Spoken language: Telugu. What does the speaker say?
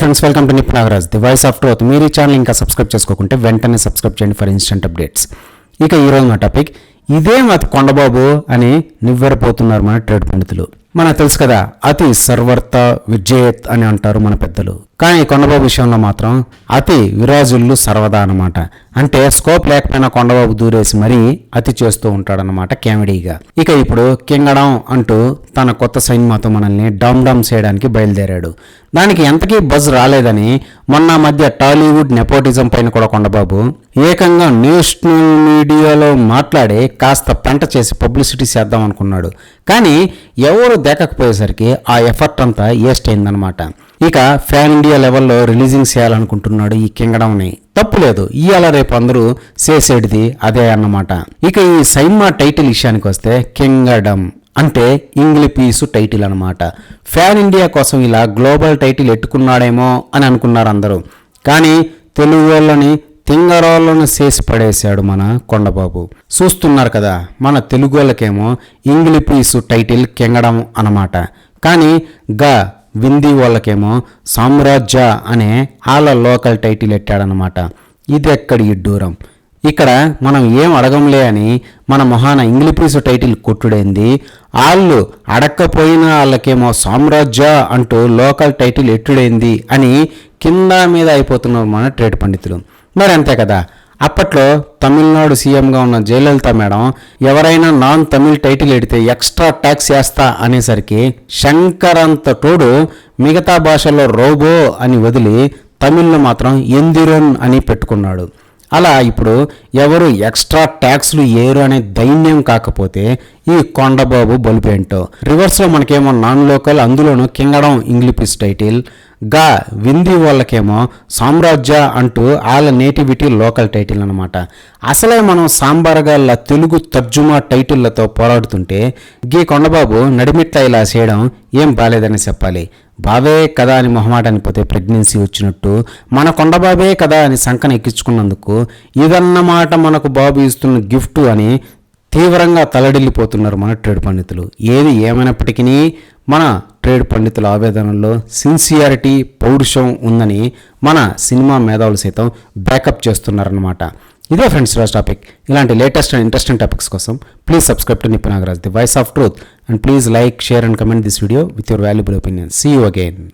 Friends welcome to నిప్ Nagaraj the voice of truth మీరు ఈ ఛానల్ ఇంకా సబ్స్క్రైబ్ చేసుకోకుంటే వెంటనే సబ్స్క్రైబ్ చేయండి ఫర్ ఇన్స్టెంట్ అప్డేట్స్ ఇక ఈరోజు నా టాపిక్ ఇదే మా కొండబాబు అని నివ్వెరపోతున్నారు మన ట్రేడ్ పండితులు. మనకు తెలుసు కదా అతి సర్వర్త విజయత్ అని అంటారు మన పెద్దలు. కానీ కొండబాబు విషయంలో మాత్రం అతి విరాజుల్లు సర్వదా అన్నమాట. అంటే స్కోప్ లేకపోయినా కొండబాబు దూరేసి మరీ అతి చేస్తూ ఉంటాడనమాట కామెడీగా ఇక ఇప్పుడు కింగడం అంటూ తన కొత్త సినిమాతో మనల్ని డామ్ డామ్ చేయడానికి బయలుదేరాడు. దానికి ఎంతకీ బజ్ రాలేదని మొన్న మధ్య టాలీవుడ్ నెపోటిజం పైన కూడా కొండబాబు ఏకంగా నేషనల్ మీడియాలో మాట్లాడి కాస్త పంట చేసి పబ్లిసిటీ చేద్దాం అనుకున్నాడు. కానీ ఎవరు దేకకపోయేసరికి ఆ ఎఫర్ట్ అంతా వేస్ట్ అయిందనమాట ఇక ఫ్యాన్ ఇండియా లెవెల్లో రిలీజింగ్ చేయాలనుకుంటున్నాడు ఈ కింగడంని తప్పులేదు ఇవాళ రేపు అందరూ చేసేటిది అదే అన్నమాట. ఇక ఈ సైమా టైటిల్ విషయానికి వస్తే కింగడమ్ అంటే ఇంగ్లీష్ టైటిల్ అనమాట ఫ్యాన్ ఇండియా కోసం ఇలా గ్లోబల్ టైటిల్ ఎట్టుకున్నాడేమో అని అనుకున్నారు అందరూ కానీ తెలుగు వాళ్ళని తింగరోళ్ళను చేసి పడేశాడు మన కొండబాబు. చూస్తున్నారు కదా మన తెలుగు వాళ్ళకేమో పీసు టైటిల్ కెంగడం అన్నమాట. కానీ గా విందీ వాళ్ళకేమో సామ్రాజ్య అనే వాళ్ళ లోకల్ టైటిల్ ఎట్టాడనమాట ఇది ఎక్కడి ఇడ్డూరం? ఇక్కడ మనం ఏం అడగంలే అని మన మొహాన ఇంగ్లీష్ టైటిల్ కొట్టుడైంది. వాళ్ళు అడక్కపోయినా వాళ్ళకేమో సామ్రాజ్య అంటూ లోకల్ టైటిల్ ఎట్టుడైంది అని కింద మీద అయిపోతున్నారు మన ట్రేడ్ పండితులు. మరి అంతే కదా. అప్పట్లో తమిళనాడు సీఎంగా ఉన్న జయలలిత మేడం ఎవరైనా నాన్ తమిళ్ టైటిల్ ఎడితే ఎక్స్ట్రా ట్యాక్స్ వేస్తా అనేసరికి శంకరంత తోడు మిగతా భాషల్లో రోబో అని వదిలి తమిళ్ళో మాత్రం ఎందిరన్ అని పెట్టుకున్నాడు. అలా ఇప్పుడు ఎవరు ఎక్స్ట్రా ట్యాక్స్లు ఏరు అనే దైన్యం కాకపోతే ఈ కొండబాబు బలిపేంటో రివర్స్లో మనకేమో నాన్ లోకల్ అందులోనూ కింగడం ఇంగ్లీష్ టైటిల్ గా వింది వాళ్ళకేమో సామ్రాజ్య అంటూ వాళ్ళ నేటివిటీ లోకల్ టైటిల్ అనమాట అసలే మనం సాంబార్గాళ్ళ తెలుగు తర్జుమా టైటిళ్ళతో పోరాడుతుంటే గీ కొండబాబు నడిమిట్ల ఇలా చేయడం ఏం బాలేదని చెప్పాలి. బాబే కదా అని మొహమాటాన్ని పోతే ప్రెగ్నెన్సీ వచ్చినట్టు మన కొండబాబే కదా అని సంకన ఎక్కించుకున్నందుకు ఇదన్నమాట మనకు బాబు ఇస్తున్న గిఫ్ట్ అని తీవ్రంగా తలడిల్లిపోతున్నారు మన ట్రేడ్ పండితులు. ఏది ఏమైనప్పటికీ మన ట్రేడ్ పండితుల ఆవేదనలో సిన్సియారిటీ పౌరుషం ఉందని మన సినిమా మేధావులు సైతం బ్యాకప్ చేస్తున్నారన్నమాట. ఇదే ఫ్రెండ్స్ రోజు టాపిక్. ఇలాంటి లేటెస్ట్ అండ్ ఇంట్రెస్టింగ్ టాపిక్స్ కోసం please subscribe to Nipuna Nagaraj the voice of truth. And please like share and comment this video with your valuable opinion. See you again